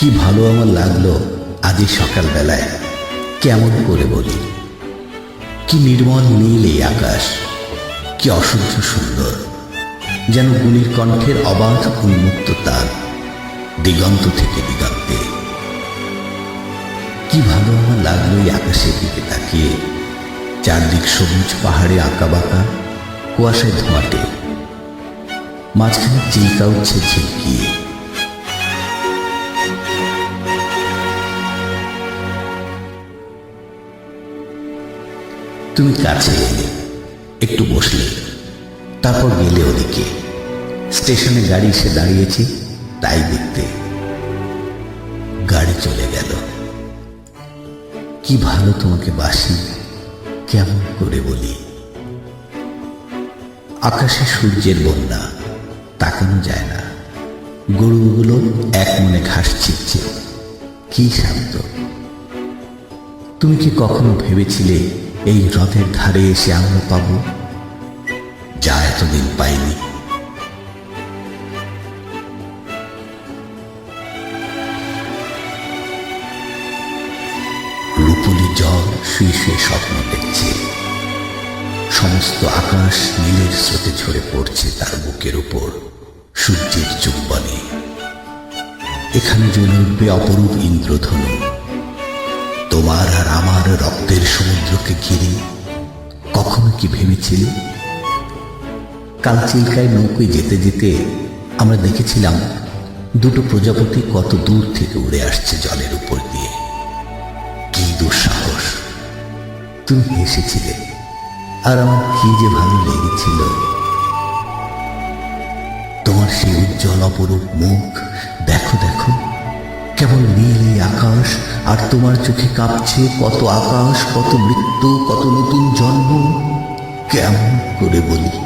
কি ভালো আমার লাগল আজ সকালবেলায়। কেমন করে বলি? কি নির্মল নীল এই আকাশ, কি অসহ্য সুন্দর, যেন গুণীর কণ্ঠের অবাধ উন্মুক্ত তার দিগন্ত থেকে দিগন্তে। কি ভালো আমার লাগল এই আকাশের দিকে তাকিয়ে, চারদিক সবুজ পাহাড়ে আঁকা বাঁকা, কুয়াশায় ধোঁয়াটে। মাঝখানে চিল্কা উঠছে ঝিলকিয়ে তুমি কাছে এলে একটু বসলে, তারপর গেলে ওদিকে। স্টেশনে গাড়ি এসে দাঁড়িয়েছি, তাই দেখতে গাড়ি চলে গেল। কি ভালো তোমাকে বাসি, কেমন করে বলি। আকাশে সূর্যের বন্যা, তাকানো যায় না। গরুগুলো এক মনে ঘাস ছিটছে কি শান্ত। তুমি কি কখনো ভেবেছিলে এই হ্রদের ধারে এসে আমরা পাবো। যা এতদিন পাইনি। রূপলি জল শুয়ে শুয়ে স্বপ্ন দেখছে। সমস্ত আকাশ নীলের স্রোতে ঝরে পড়ছে তার বুকের উপর সূর্যের চুম্বনে। এখানে জ্বলে উঠবে অপরূপ ইন্দ্রধনু। তোমার আর আমার রক্তের সমুদ্রকে ঘিরে কখনো কি ভেবেছিলে? কাল চিল্কায় নৌকোয় যেতে যেতে আমরা দেখেছিলাম দুটো প্রজাপতি কত দূর থেকে উড়ে আসছে জলের উপর দিয়ে। কি দুঃসাহস। তুমি হেসেছিলে, আর আমার কি যে ভালো লেগেছিল। তোমার সেই উজ্জ্বল অপরূপ মুখ, দেখো দেখো, কেবল নীল আকাশ আর তোমার চোখে কাঁপছে কত আকাশ কত মৃত্যু কত নতুন জন্ম? কেমন করে বলি?